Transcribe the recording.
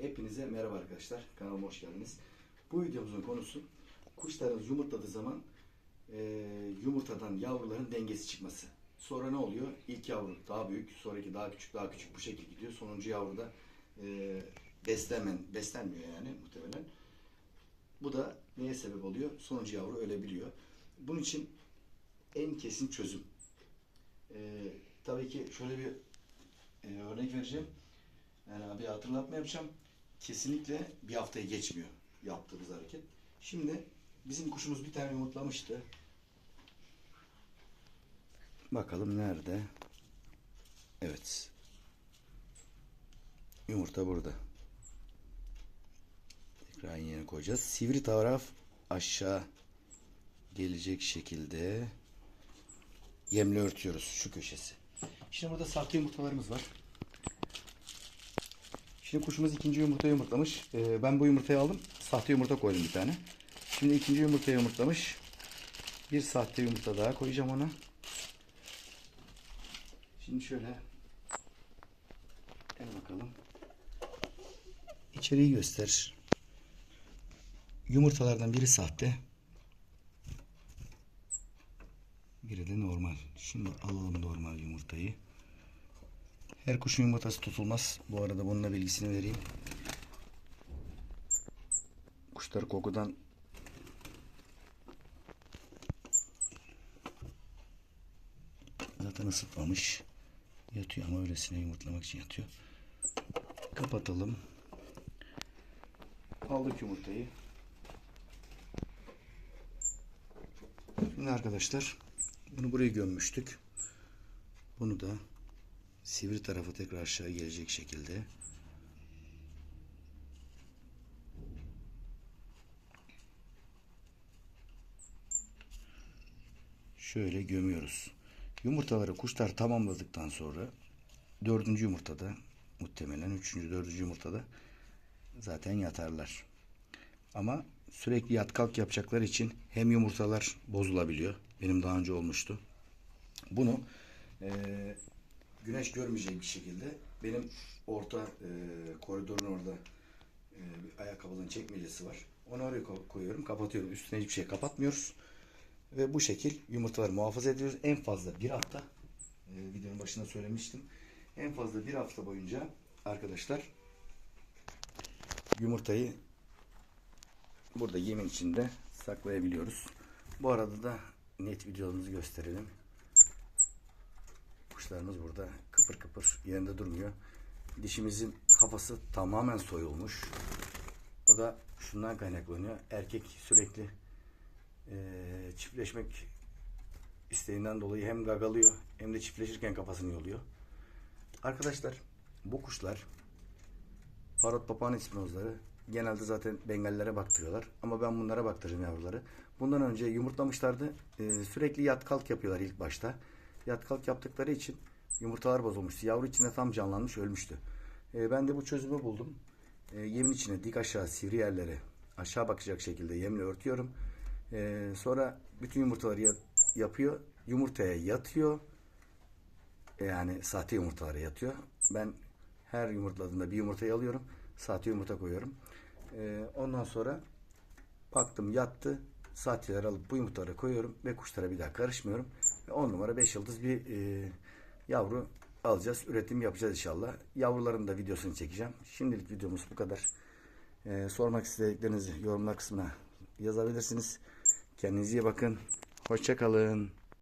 Hepinize merhaba arkadaşlar. Kanalıma hoş geldiniz. Bu videomuzun konusu kuşlarınız yumurtladığı zaman e, yumurtadan yavruların dengesi çıkması. Sonra ne oluyor? İlk yavru daha büyük, sonraki daha küçük, daha küçük bu şekilde gidiyor. Sonuncu yavru da e, beslenmen, beslenmiyor yani muhtemelen. Bu da neye sebep oluyor? Sonuncu yavru ölebiliyor. Bunun için en kesin çözüm. E, tabii ki şöyle bir e, örnek vereceğim. Yani bir hatırlatma yapacağım. Kesinlikle bir haftayı geçmiyor yaptığımız hareket. Şimdi bizim kuşumuz bir tane yumurtlamıştı. Bakalım nerede? Evet. Yumurta burada. Tekrar yerine koyacağız. Sivri taraf aşağı gelecek şekilde yemle örtüyoruz şu köşesi. Şimdi burada sahte yumurtalarımız var. Şimdi kuşumuz ikinci yumurtayı yumurtlamış. Ee, ben bu yumurtayı aldım. Sahte yumurta koydum bir tane. Şimdi ikinci yumurtayı yumurtlamış. Bir sahte yumurta daha koyacağım ona. Şimdi şöyle. Gel bakalım. İçeriği göster. Yumurtalardan biri sahte. Biri de normal. Şimdi alalım normal yumurtayı. Her kuşun yumurtası tutulmaz. Bu arada bunun da bilgisini vereyim. Kuşlar kokudan zaten ısıtmamış. Yatıyor ama öylesine yumurtlamak için yatıyor. Kapatalım. Aldık yumurtayı. Şimdi arkadaşlar bunu buraya gömmüştük. Bunu da sivri tarafı tekrar aşağı gelecek şekilde şöyle gömüyoruz. Yumurtaları kuşlar tamamladıktan sonra dördüncü yumurtada muhtemelen üçüncü dördüncü yumurtada zaten yatarlar. Ama sürekli yat kalk yapacakları için hem yumurtalar bozulabiliyor. Benim daha önce olmuştu. Bunu eee güneş görmeyecek bir şekilde benim orta e, koridorun orada e, ayakkabının çekmecesi var. Onu oraya ko- koyuyorum, kapatıyorum. Üstüne hiçbir şey kapatmıyoruz. Ve bu şekil yumurtaları muhafaza ediyoruz. En fazla bir hafta, e, videonun başında söylemiştim. En fazla bir hafta boyunca arkadaşlar yumurtayı burada yemin içinde saklayabiliyoruz. Bu arada da net videomuzu gösterelim. Kuşlarımız burada kıpır kıpır yerinde durmuyor. Dişimizin kafası tamamen soyulmuş. O da şundan kaynaklanıyor. Erkek sürekli eee, çiftleşmek isteğinden dolayı hem gagalıyor hem de çiftleşirken kafasını yoluyor. Arkadaşlar bu kuşlar parot papağan ispinozları genelde zaten bengallere baktırıyorlar. Ama ben bunlara baktıracağım yavruları. Bundan önce yumurtlamışlardı. Ee, sürekli yat kalk yapıyorlar ilk başta. Yat kalk yaptıkları için yumurtalar bozulmuştu. Yavru içinde tam canlanmış ölmüştü. Ee, ben de bu çözümü buldum. Ee, yemin içine dik aşağı sivri yerleri aşağı bakacak şekilde yemle örtüyorum. Ee, sonra bütün yumurtaları ya- yapıyor. Yumurtaya yatıyor. Yani sahte yumurtalara yatıyor. Ben her yumurtladığında bir yumurtayı alıyorum. Sahte yumurta koyuyorum. Ee, ondan sonra baktım yattı. Sahteleri alıp bu yumurtaları koyuyorum ve kuşlara bir daha karışmıyorum. Ve 10 numara 5 yıldız bir e, yavru alacağız. Üretim yapacağız inşallah. Yavruların da videosunu çekeceğim. Şimdilik videomuz bu kadar. Ee, sormak istediklerinizi yorumlar kısmına yazabilirsiniz. Kendinize iyi bakın. Hoşçakalın.